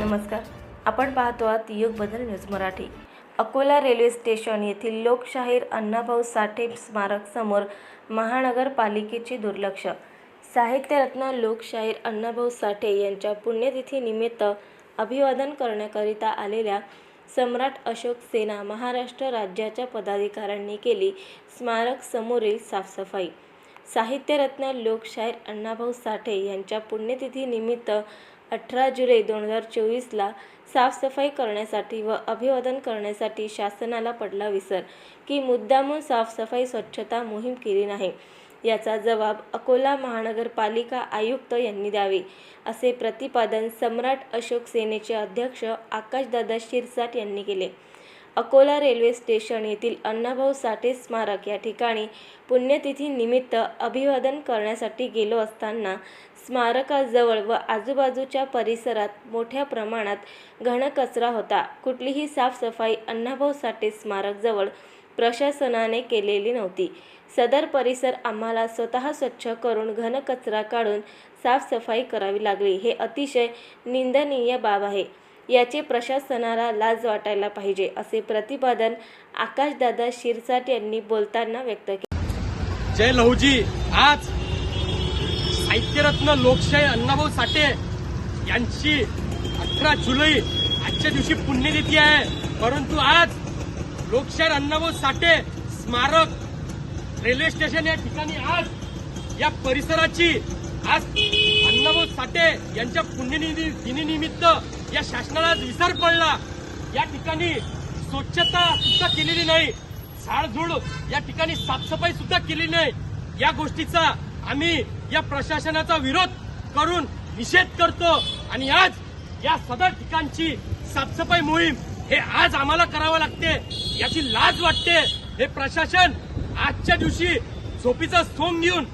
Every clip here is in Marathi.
नमस्कार. आपण पाहतो आहात Yug Badal news Marathi. Akola railway station येथील लोकशाहीर अण्णाभाऊ साठे स्मारक समोर महानगरपालिकेचे दुर्लक्ष. साहित्यरत्न लोकशाहीर अण्णाभाऊ साठे यांच्या पुण्यतिथीनिमित्त अभिवादन करण्याकरिता आलेल्या सम्राट अशोक सेना महाराष्ट्र राज्याच्या पदाधिकाऱ्यांनी केली स्मारक समोरील साफसफाई. साहित्यरत्न लोकशाहीर अण्णाभाऊ साठे यांच्या पुण्यतिथीनिमित्त अठरा जुलै दोन हजार चोवीसला साफसफाई करण्यासाठी व अभिवादन करण्यासाठी शासनाला पडला विसर की मुद्दामून साफसफाई स्वच्छता मोहीम केली नाही. याचा जबाब अकोला महानगरपालिका आयुक्त यांनी द्यावे असे प्रतिपादन सम्राट अशोक सेनेचे अध्यक्ष आकाशदादा शिरसाट यांनी केले. अकोला रेल्वे स्टेशन येथील अण्णाभाऊ साठे स्मारक या ठिकाणी पुण्यतिथीनिमित्त अभिवादन करण्यासाठी गेलो असताना स्मारकाजवळ व आजूबाजूच्या परिसरात मोठ्या प्रमाणात घनकचरा होता. कुठलीही साफसफाई अण्णाभाऊ साठे स्मारकजवळ प्रशासनाने केलेली नव्हती. सदर परिसर आम्हाला स्वतः स्वच्छ करून घनकचरा काढून साफसफाई करावी लागली. हे अतिशय निंदनीय बाब आहे. याचे प्रशासनाला लाज वाटायला पाहिजे असे प्रतिपादन आकाशदादा शिरसाट यांनी बोलताना व्यक्त केले. जय लहुजी आज साहित्यरत्न लोकशाही अण्णाभाऊ साठे यांची अठरा जुलै आजच्या दिवशी पुण्यतिथी आहे. परंतु आज लोकशाहीर अण्णाभाऊ साठे स्मारक रेल्वे स्टेशन या ठिकाणी आज या परिसराची आज अण्णाभाऊ साठे यांच्या पुण्यनिधी दिनीनिमित्त या शासनाला विसर पडला. या ठिकाणी स्वच्छता सुद्धा केलेली नाही. झाडझुड या ठिकाणी साफसफाई सुद्धा केली नाही. या गोष्टीचा आम्ही या प्रशासनाचा विरोध करून निषेध करतो. आणि आज या सदर ठिकाणची साफसफाई मोहीम हे आज आम्हाला करावं लागते याची लाज वाटते. हे प्रशासन आजच्या दिवशी झोपीचा सोंग घेऊन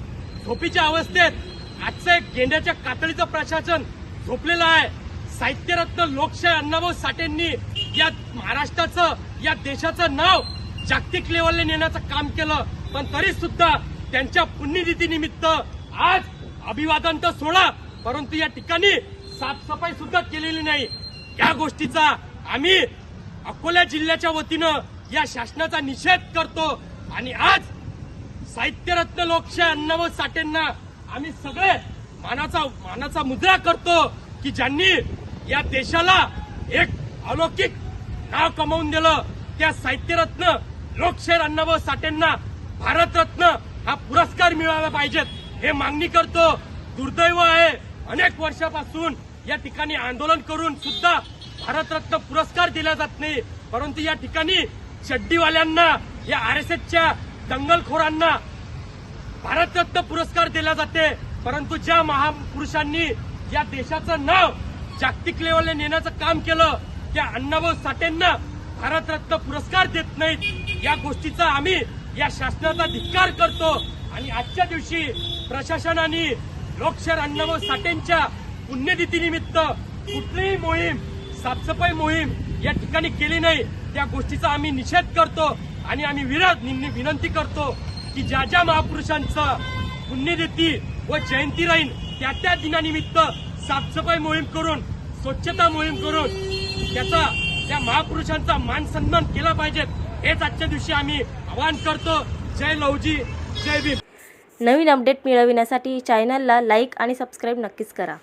झोपीच्या अवस्थेत आजचं एक गेंड्याच्या कातडीचं प्रशासन झोपलेलं आहे. साहित्यरत्न लोकशाही अण्णाभाऊ साठेंनी या महाराष्ट्राचं या देशाचं नाव जागतिक लेवलला नेण्याचं काम केलं. पण तरी सुद्धा त्यांच्या पुण्यतिथी निमित्त आज अभिवादन तर सोडा परंतु या ठिकाणी साफसफाई सुद्धा केलेली नाही. या गोष्टीचा आम्ही अकोला जिल्ह्याच्या वतीनं या शासनाचा निषेध करतो आणि आज साहित्यरत्न लोकशाही अण्णाभाऊ साठेंना आम्ही सगळे मानाचा मानाचा मुद्रा करतो की ज्यांनी या देशाला एक अलौकिक नाव कमावून दिलं त्या साहित्यरत्न लोकशाहीर अण्णाभाऊ साठेंना भारतरत्न हा पुरस्कार मिळाला पाहिजेत. हे मागणी करतो. दुर्दैव आहे. अनेक वर्षापासून या ठिकाणी आंदोलन करून सुद्धा भारतरत्न पुरस्कार दिला जात नाही. परंतु या ठिकाणी चड्डीवाल्यांना या आर एस एसच्या दंगलखोरांना भारतरत्न पुरस्कार दिला जाते. परंतु ज्या महापुरुषांनी या देशाचं नाव जागतिक लेवलला नेण्याचं काम केलं त्या अण्णाभाऊ साठेंना भारतरत्न पुरस्कार देत नाहीत. या गोष्टीचा आम्ही या शासनाचा धिक्कार करतो. आणि आजच्या दिवशी प्रशासनाने लोकशाहीर अण्णाभाऊ साठेंच्या पुण्यतिथीनिमित्त कुठलीही मोहीम साफसफाई मोहीम या ठिकाणी केली नाही. त्या गोष्टीचा आम्ही निषेध करतो आणि आम्ही विरोध विनंती करतो की ज्या ज्या महापुरुषांचं पुण्यतिथी व जयंती राहील त्या त्या दिनानिमित्त साफसफाई मोहीम करून स्वच्छता मोहीम करून त्याचा त्या महापुरुषांचा मान सन्मान केला पाहिजे. हेच आजच्या दिवशी आम्ही आवाहन करतो. जय लवजी जय भीम. नवीन अपडेट मिळविण्यासाठी चॅनलला लाईक आणि सबस्क्राईब नक्कीच करा.